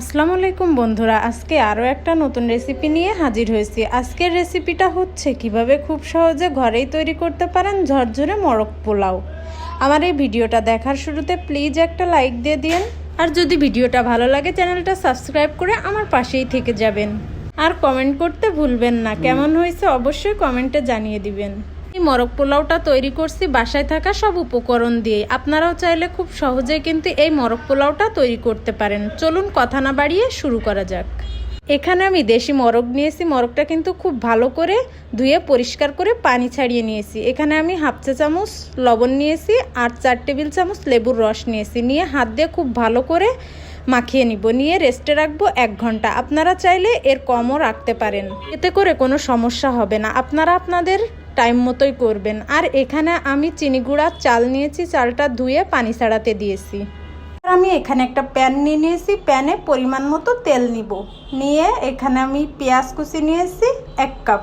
আসসালামু আলাইকুম বন্ধুরা, আজকে আরও একটা নতুন রেসিপি নিয়ে হাজির হয়েছি। আজকের রেসিপিটা হচ্ছে কীভাবে খুব সহজে ঘরেই তৈরি করতে পারেন ঝরঝরে মরক পোলাও। আমার এই ভিডিওটা দেখার শুরুতে প্লিজ একটা লাইক দিয়ে দিন আর যদি ভিডিওটা ভালো লাগে, চ্যানেলটা সাবস্ক্রাইব করে আমার পাশেই থেকে যাবেন। আর কমেন্ট করতে ভুলবেন না, কেমন হয়েছে অবশ্যই কমেন্টে জানিয়ে দিবেন। মরক পোলাওটা তৈরি করছি, বাসায় থাকা সব উপকরণ দিয়ে আপনারাও চাইলে খুব সহজে কিন্তু এই মরক পোলাওটা তৈরি করতে পারেন। চলুন কথা না বাড়িয়ে শুরু করা যাক। এখানে আমি দেশি মরগ নিয়েছি। মরগটা কিন্তু খুব ভালো করে ধুয়ে পরিষ্কার করে পানি ছাড়িয়ে নিয়েছি। এখানে আমি হাফ চা চামচ লবণ নিয়েছি আর চার টেবিল চামচ লেবুর রস নিয়েছি। নিয়ে হাত দিয়ে খুব ভালো করে মাখিয়ে নিব। নিয়ে রেস্টে রাখব এক ঘণ্টা। আপনারা চাইলে এর কমও রাখতে পারেন। এতে করে কোনো সমস্যা হবে না। আপনারা আপনাদের টাইম মতোই করবেন। আর এখানে আমি চিনি গুঁড়ার চাল নিয়েছি, চালটা ধুয়ে পানি ছাড়াতে দিয়েছি। আর আমি এখানে একটা প্যান নিয়ে নিয়েছি। প্যানে পরিমাণ মতো তেল নিব। নিয়ে এখানে আমি পেঁয়াজ কুচি নিয়েছি, এক কাপ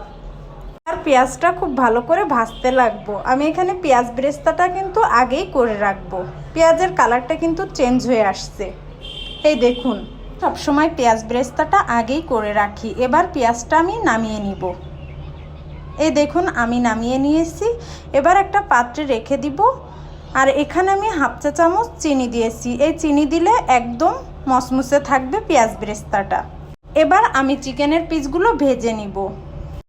আর পেঁয়াজটা খুব ভালো করে ভাজতে লাগবো। আমি এখানে পেঁয়াজ ব্রেস্তাটা কিন্তু আগেই করে রাখব। পেঁয়াজের কালারটা কিন্তু চেঞ্জ হয়ে আসছে। এই দেখুন, সবসময় পেঁয়াজ ব্রেস্তাটা আগেই করে রাখি। এবার পেঁয়াজটা আমি নামিয়ে নিব। এই দেখুন, আমি নামিয়ে নিয়েছি এবার একটা পাত্রে রেখে দিব। আর এখানে আমি হাফ চা চামচ চিনি দিয়েছি। এই চিনি দিলে একদম মসমুসে থাকবে পেঁয়াজ ব্রেস্তাটা। এবার আমি চিকেনের পিসগুলো ভেজে নিব।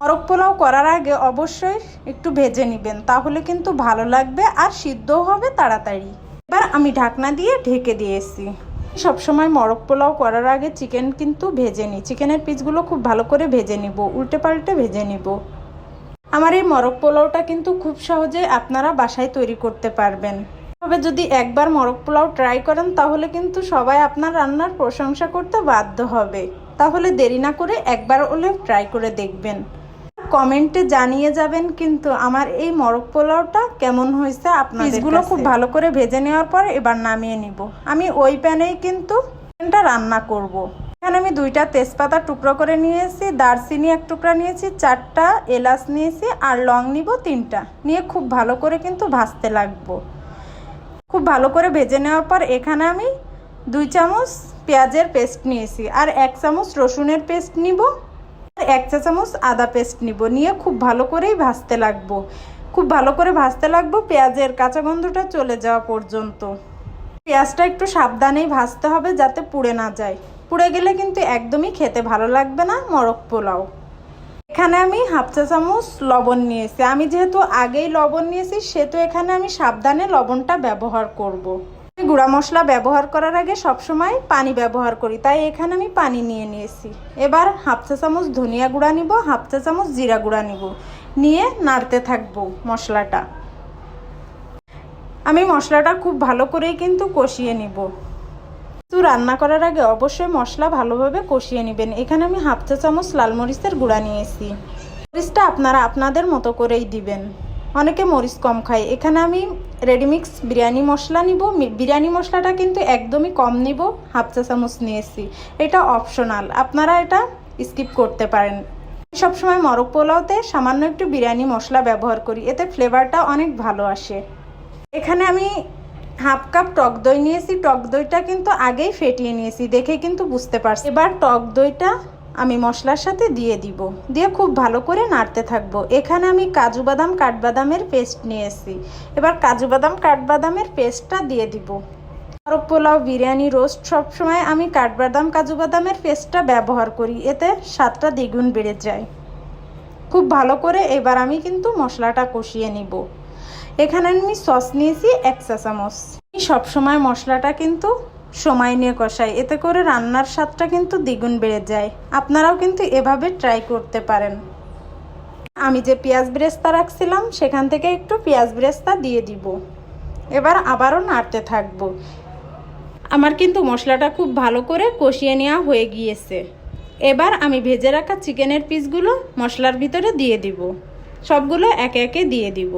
মরক পোলাও করার আগে অবশ্যই একটু ভেজে নেবেন, তাহলে কিন্তু ভালো লাগবে আর সিদ্ধও হবে তাড়াতাড়ি। এবার আমি ঢাকনা দিয়ে ঢেকে দিয়েছি সবসময় মরক পোলাও করার আগে চিকেন কিন্তু ভেজে নিই। চিকেনের পিসগুলো খুব ভালো করে ভেজে নিব, উল্টে পাল্টে ভেজে নিব। আমার এই মরক পোলাওটা কিন্তু খুব সহজে আপনারা বাসায় তৈরি করতে পারবেন। তবে যদি একবার মরক পোলাও ট্রাই করেন তাহলে কিন্তু সবাই আপনার রান্নার প্রশংসা করতে বাধ্য হবে। তাহলে দেরি না করে একবার হলেও ট্রাই করে দেখবেন। কমেন্টে জানিয়ে যাবেন কিন্তু আমার এই মরক পোলাওটা কেমন হয়েছে আপনাদেরগুলো খুব ভালো করে ভেজে নেওয়ার পর এবার নামিয়ে নিব। আমি ওই প্যানেই কিন্তু রান্না করব। এখানে আমি দুইটা তেজপাতা টুকরো করে নিয়েছি, দারচিনি এক টুকরা নিয়েছি, চারটা এলাচ নিয়েছি আর লং নিব তিনটা। নিয়ে খুব ভালো করে কিন্তু ভাজতে লাগবো। খুব ভালো করে ভেজে নেওয়ার পর এখানে আমি দুই চামচ পেঁয়াজের পেস্ট নিয়েছি আর এক চামচ রসুনের পেস্ট নিব আর এক চা চামচ আদা পেস্ট নিব। নিয়ে খুব ভালো করেই ভাজতে লাগবো। খুব ভালো করে ভাজতে লাগবো, পেঁয়াজের কাঁচা গন্ধটা চলে যাওয়া পর্যন্ত। পেঁয়াজটা একটু সাবধানেই ভাজতে হবে যাতে পুড়ে না যায়। পুড়ে গেলে কিন্তু একদমই খেতে ভালো লাগবে না মরক পোলাও। এখানে আমি হাফ চা চামচ লবণ নিয়েছি। আমি যেহেতু আগেই লবণ নিয়েছি, সেহেতু এখানে আমি সাবধানে লবণটা ব্যবহার করব। আমি গুঁড়া মশলা ব্যবহার করার আগে সবসময় পানি ব্যবহার করি, তাই এখানে আমি পানি নিয়ে নিয়েছি। এবার হাফ চা চামচ ধনিয়া গুঁড়া নিব, হাফ চা চামচ জিরা গুঁড়া নিব। নিয়ে নাড়তে থাকব মশলাটা। আমি মশলাটা খুব ভালো করেই কিন্তু কষিয়ে নিব। তো রান্না করার আগে অবশ্যই মশলা ভালোভাবে কষিয়ে নেবেন। এখানে আমি হাফ চা চামচ লাল মরিচের গুঁড়া নিয়েছি। মরিচটা আপনারা আপনাদের মতো করেই দিবেন। অনেকে মরিচ কম খায়। এখানে আমি রেডিমিক্স বিরিয়ানি মশলা নিব। বিরিয়ানি মশলাটা কিন্তু একদমই কম নিব, হাফ চা চামচ নিয়েছি। এটা অপশনাল। আপনারা এটা স্কিপ করতে পারেন। সবসময় মরক পোলাওতে সামান্য একটু বিরিয়ানি মশলা ব্যবহার করি। এতে ফ্লেভারটা অনেক ভালো আসে। এখানে আমি হাফ কাপ টক দই নিয়েছি। টক দইটা কিন্তু আগেই ফেটিয়ে নিয়েছি, দেখে কিন্তু বুঝতে পারছি। এবার টক দইটা আমি মশলার সাথে দিয়ে দিব। দিয়ে খুব ভালো করে নাড়তে থাকব। এখানে আমি কাজু বাদাম, কাঠবাদামের পেস্ট নিয়েছি। এবার কাজু বাদাম, কাঠবাদামের পেস্টটা দিয়ে দিব। আরব পোলাও, বিরিয়ানি, রোস্ট, সবসময় আমি কাঠবাদাম, কাজু বাদামের পেস্টটা ব্যবহার করি। এতে স্বাদটা দ্বিগুণ বেড়ে যায়। খুব ভালো করে এবার আমি কিন্তু মশলাটা কষিয়ে নিব। এখানে আমি সস নিয়েছি এক চা চামচ সবসময় মশলাটা কিন্তু সময় নিয়ে কষাই, এতে করে রান্নার স্বাদটা কিন্তু দ্বিগুণ বেড়ে যায়। আপনারাও কিন্তু এভাবে ট্রাই করতে পারেন। আমি যে পেঁয়াজ ব্রেস্তা রাখছিলাম, সেখান থেকে একটু পেঁয়াজ ব্রেস্তা দিয়ে দিব। এবার আবারও নাড়তে থাকব। আমার কিন্তু মশলাটা খুব ভালো করে কষিয়ে নেওয়া হয়ে গিয়েছে। এবার আমি ভেজে রাখা চিকেনের পিসগুলো মশলার ভিতরে দিয়ে দিব। সবগুলো একে একে দিয়ে দিব।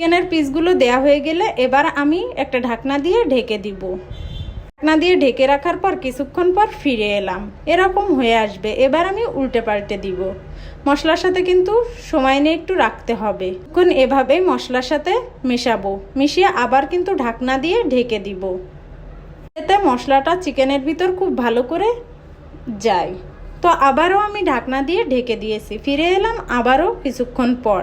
চিকেনের পিসগুলো দেয়া হয়ে গেলে এবার আমি একটা ঢাকনা দিয়ে ঢেকে দিব। ঢাকনা দিয়ে ঢেকে রাখার পর কিছুক্ষণ পর ফিরে এলাম। এরকম হয়ে আসবে। এবার আমি উল্টে পাল্টে দিব। মশলার সাথে কিন্তু সময় নিয়ে একটু রাখতে হবে। এখন এভাবেই মশলার সাথে মেশাবো। মিশিয়ে আবার কিন্তু ঢাকনা দিয়ে ঢেকে দিব। এতে মশলাটা চিকেনের ভিতর খুব ভালো করে যায়। তো আবারও আমি ঢাকনা দিয়ে ঢেকে দিয়েছি। ফিরে এলাম আবারও কিছুক্ষণ পর।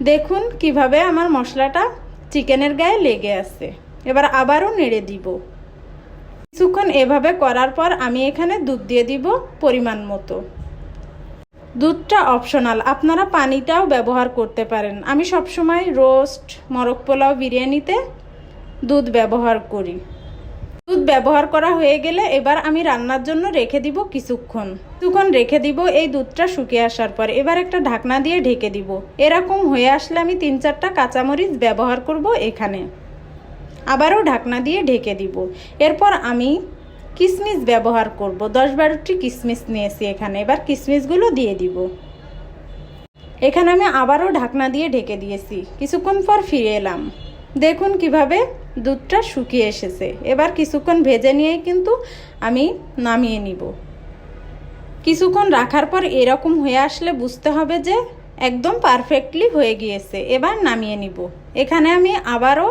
দেখুন কীভাবে আমার মশলাটা চিকেনের গায়ে লেগে আছে। এবার আবারও নেড়ে দিব। কিছুক্ষণ এভাবে করার পর আমি এখানে দুধ দিয়ে দিব পরিমাণ মতো। দুধটা অপশনাল, আপনারা পানিটাও ব্যবহার করতে পারেন। আমি সবসময় রোস্ট মরক পোলাও বিরিয়ানিতে দুধ ব্যবহার করি। দুধ ব্যবহার করা হয়ে গেলে এবার আমি রান্নার জন্য রেখে দিব কিছুক্ষণ। কিছুক্ষণ রেখে দিব এই দুধটা শুকিয়ে আসার পর। এবার একটা ঢাকনা দিয়ে ঢেকে দিব। এরকম হয়ে আসলে আমি তিন চারটা কাঁচামরিচ ব্যবহার করব এখানে। আবারও ঢাকনা দিয়ে ঢেকে দিব। এরপর আমি কিশমিশ ব্যবহার করব। দশ বারোটি কিশমিশ নিয়েছি এখানে। এবার কিশমিশগুলো দিয়ে দিব। এখানে আমি আবারও ঢাকনা দিয়ে ঢেকে দিয়েছি। কিছুক্ষণ পর ফিরে এলাম। দেখুন কীভাবে দুধটা শুকিয়ে এসেছে। এবার কিছুক্ষণ ভেজে নিয়েই কিন্তু আমি নামিয়ে নিব। কিছুক্ষণ রাখার পর এরকম হয়ে আসলে বুঝতে হবে যে একদম পারফেক্টলি হয়ে গিয়েছে। এবার নামিয়ে নিব। এখানে আমি আবারও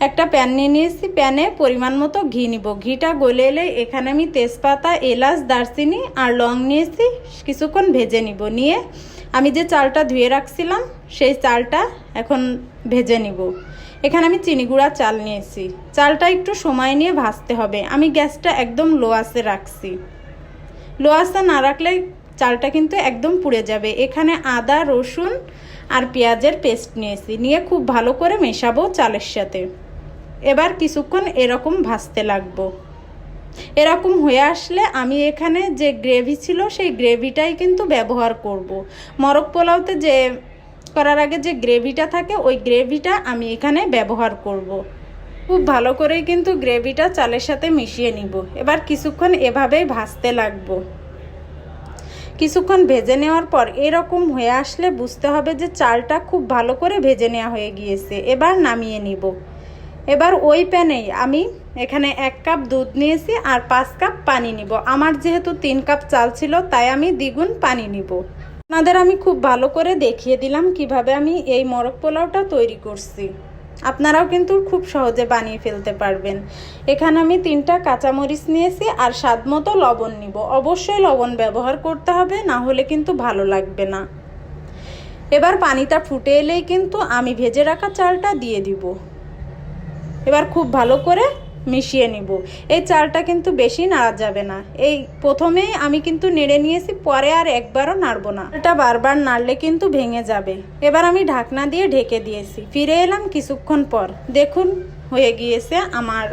একটা প্যান নিয়ে নিয়েছি। প্যানে পরিমাণ মতো ঘি নিব। ঘিটা গলে এলে এখানে আমি তেজপাতা, এলাচ, দারচিনি আর লং নিয়েছি। কিছুক্ষণ ভেজে নিব। নিয়ে আমি যে চালটা ধুয়ে রাখছিলাম, সেই চালটা এখন ভেজে নিব। এখানে আমি চিনি গুঁড়া চাল নিয়েছি। চালটা একটু সময় নিয়ে ভাজতে হবে। আমি গ্যাসটা একদম লো আঁচে রাখছি। লো আঁচে না রাখলে চালটা কিন্তু একদম পুড়ে যাবে। এখানে আদা, রসুন আর পেঁয়াজের পেস্ট নিয়েছি। নিয়ে খুব ভালো করে মেশাবো চালের সাথে। এবার কিছুক্ষণ এরকম ভাজতে লাগবো। এরকম হয়ে আসলে আমি এখানে যে গ্রেভি ছিল, সেই গ্রেভিটাই কিন্তু ব্যবহার করব। মরক পোলাওতে যে করার আগে যে গ্রেভিটা থাকে, ওই গ্রেভিটা আমি এখানে ব্যবহার করব। খুব ভালো করে কিন্তু গ্রেভিটা চালের সাথে মিশিয়ে নিব। এবার কিছুক্ষণ এভাবেই ভাজতে লাগবো। কিছুক্ষণ ভেজে নেওয়ার পর এরকম হয়ে আসলে বুঝতে হবে যে চালটা খুব ভালো করে ভেজে নেওয়া হয়ে গিয়েছে। এবার নামিয়ে নিব। এবার ওই প্যানেই আমি এখানে এক কাপ দুধ নিয়েছি আর পাঁচ কাপ পানি নিব। আমার যেহেতু তিন কাপ চাল ছিল, তাই আমি দ্বিগুণ পানি নিব। আপনাদের আমি খুব ভালো করে দেখিয়ে দিলাম কীভাবে আমি এই মরক পোলাওটা তৈরি করছি। আপনারাও কিন্তু খুব সহজে বানিয়ে ফেলতে পারবেন। এখানে আমি তিনটা কাঁচামরিচ নিয়েছি আর স্বাদ মতো লবণ নিব। অবশ্যই লবণ ব্যবহার করতে হবে, না হলে কিন্তু ভালো লাগবে না। এবার পানিটা ফুটে এলেই কিন্তু আমি ভেজে রাখা চালটা দিয়ে দিব। এবার খুব ভালো করে মিশিয়ে নিব। এই চালটা কিন্তু বেশি নাড়া যাবে না। এই প্রথমে আমি কিন্তু নেড়ে নিয়েছি, পরে আর একবারও নাড়বো না। এটা বারবার নাড়লে কিন্তু ভেঙে যাবে। এবার আমি ঢাকনা দিয়ে ঢেকে দিয়েছি। ফিরে এলাম কিছুক্ষণ পর। দেখুন, হয়ে গিয়েছে আমার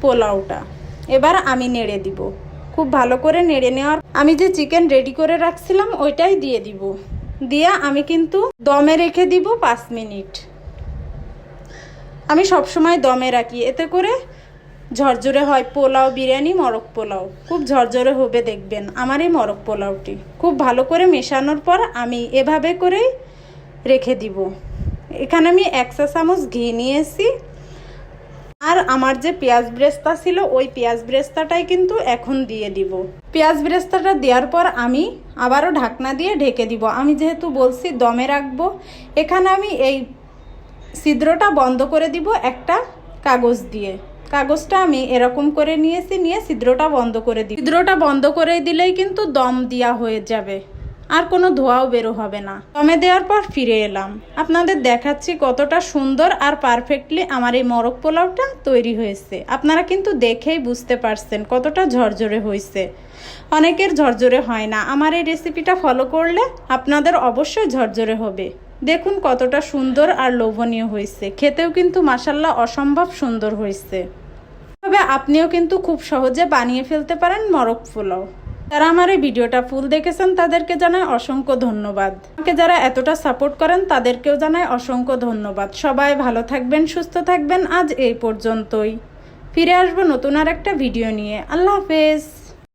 পোলাওটা। এবার আমি নেড়ে দিব। খুব ভালো করে নেড়ে নেওয়ার আমি যে চিকেন রেডি করে রাখছিলাম, ওইটাই দিয়ে দিব। দিয়ে আমি কিন্তু দমে রেখে দিব পাঁচ মিনিট। আমি সবসময় দমে রাখি। এতে করে ঝরঝরে হয় পোলাও বিরিয়ানি মরক পোলাও। খুব ঝরঝরে হবে দেখবেন আমার এই মরক পোলাওটি। খুব ভালো করে মেশানোর পর আমি এভাবে করেই রেখে দিব। এখানে আমি একশো চামচ ঘি নিয়েছি। আর আমার যে পেঁয়াজ ব্রেস্তা ছিল, ওই পেঁয়াজ ব্রেস্তাটাই কিন্তু এখন দিয়ে দিব। পেঁয়াজ ব্রেস্তাটা দেওয়ার পর আমি আবারও ঢাকনা দিয়ে ঢেকে দিব। আমি যেহেতু বলছি দমে রাখব, এখানে আমি এই ছিদ্রটা বন্ধ করে দিব একটা কাগজ দিয়ে। কাগজটা আমি এরকম করে নিয়েছি, নিয়ে ছিদ্রটা বন্ধ করে দিই ছিদ্রটা বন্ধ করে দিলেই কিন্তু দম দেওয়া হয়ে যাবে। আর কোনো ধোয়াও বেরো হবে না। দমে দেওয়ার পর ফিরে এলাম। আপনাদের দেখাচ্ছি কতটা সুন্দর আর পারফেক্টলি আমার এই মরক পোলাওটা তৈরি হয়েছে। আপনারা কিন্তু দেখেই বুঝতে পারছেন কতটা ঝরঝরে হয়েছে। অনেকের ঝরঝরে হয় না। আমার এই রেসিপিটা ফলো করলে আপনাদের অবশ্যই ঝরঝরে হবে। দেখুন কতটা সুন্দর আর লোভনীয় হয়েছে। খেতেও কিন্তু মাসাল্লাহ অসম্ভব সুন্দর হয়েছে। তবে আপনিও কিন্তু খুব সহজে বানিয়ে ফেলতে পারেন মরক পোলাও। যারা আমার এই ভিডিওটা ফুল দেখেছেন, তাদেরকে জানাই অসংখ্য ধন্যবাদ। আমাকে যারা এতটা সাপোর্ট করেন, তাদেরকেও জানাই অসংখ্য ধন্যবাদ। সবাই ভালো থাকবেন, সুস্থ থাকবেন আজ এই পর্যন্তই। ফিরে আসব নতুন আর একটা ভিডিও নিয়ে। আল্লাহ হাফেজ।